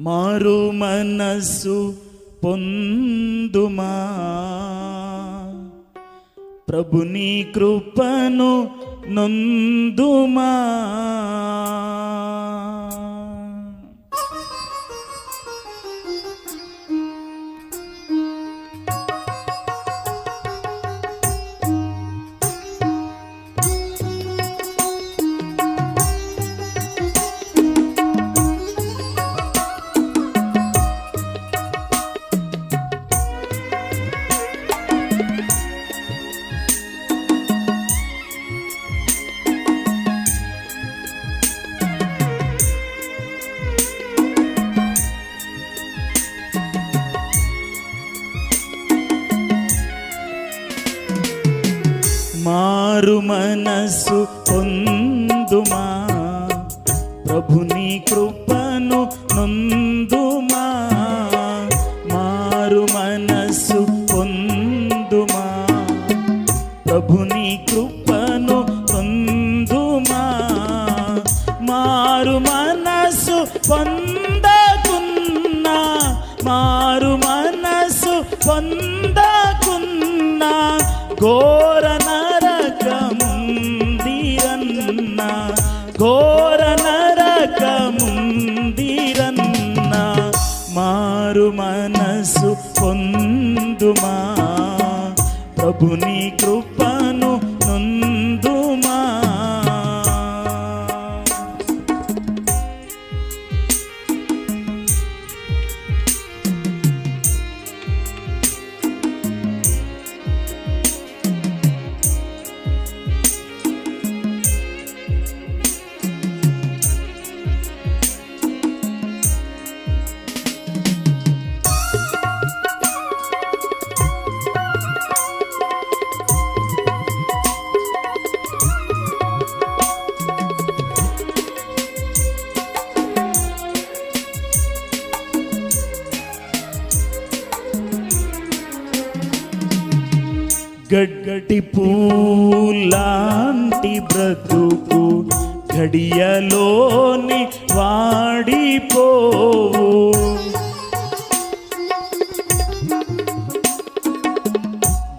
మారు మనస్సు పొందుమా? ప్రభుని కృపను నొందుమా? మారు మనస్సు ప్రభుని గడ్గటి పూలాంటి బ్రతుకు గడియలోని వాడిపోవు.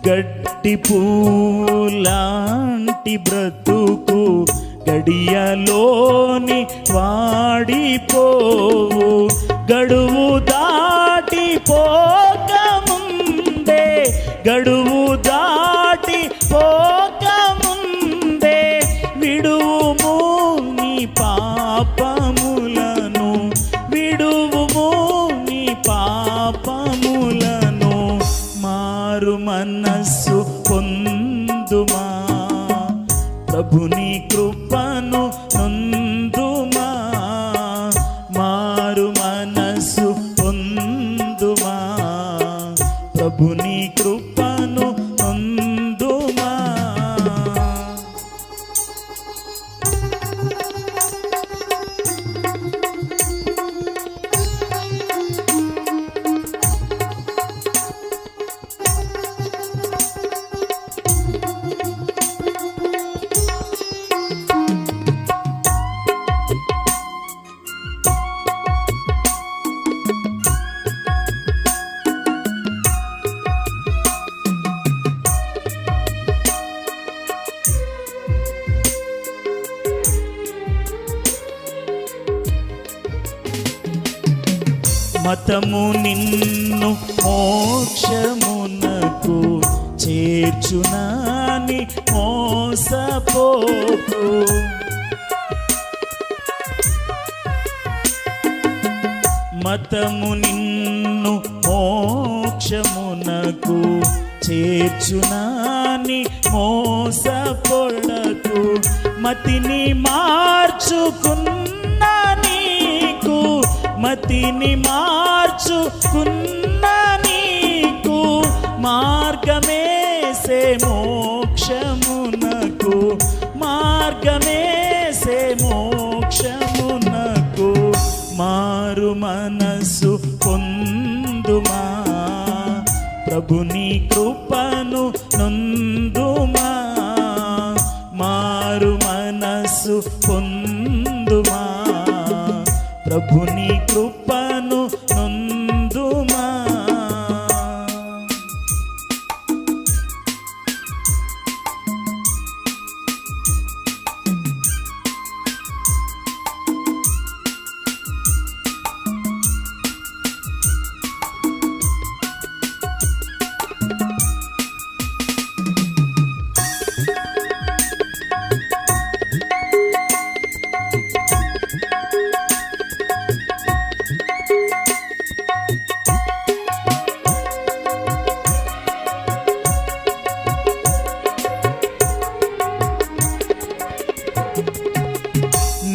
గట్టి పూలాంటి బ్రతుకు గడియలోని వాడిపోవు. గడువు మనస్సు పొందుమా? ప్రభుని కృపను నొందుమా? మారు మనస్సు పొందుమా? ప్రభుని మతము నిన్ను మోక్షమునకు చేర్చునాని మోసపోకు. మతము నిన్ను మోక్షమునకు చేర్చునాని మోసపొడకు. మతిని మార్చుకున్న నీకు మతిని మా మార్చుకున్న నీకు మార్గమేసే మోక్షమునకు. మార్గమేసే మోక్షమునకు. మారు మనసు పొందుమా? ప్రభుని కృపను నందుమా? మారు మనసు పొందుమా? ప్రభుని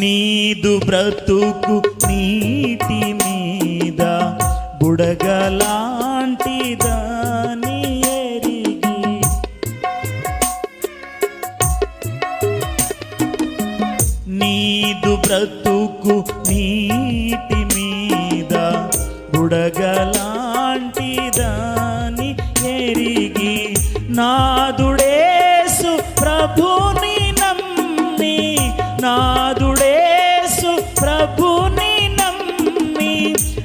నీదు బ్రతుకు నీటి మీద బుడగలాంటి దాని ఎరిగి. నీదు బ్రతుకు నీటి మీద బుడగలాంటి దాని ఎరిగి. నాదు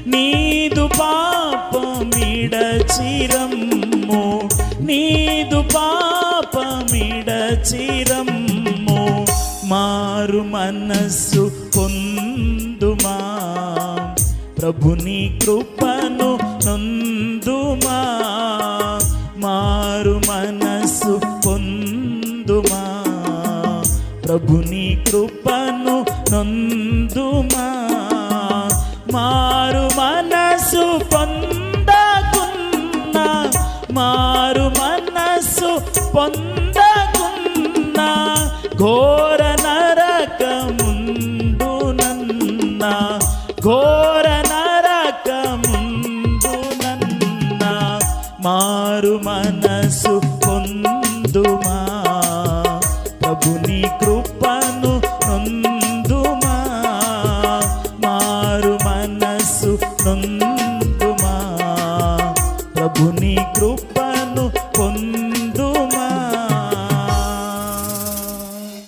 నీదు పాపమిడచిరమ్ము. నీదు పాపమిడచిరమ్ము. మారు మనస్సు పొందుమా. ప్రభుని కృపను నొందుమా. మారు మనస్సు పొందుమా. ప్రభుని కృపను మనసు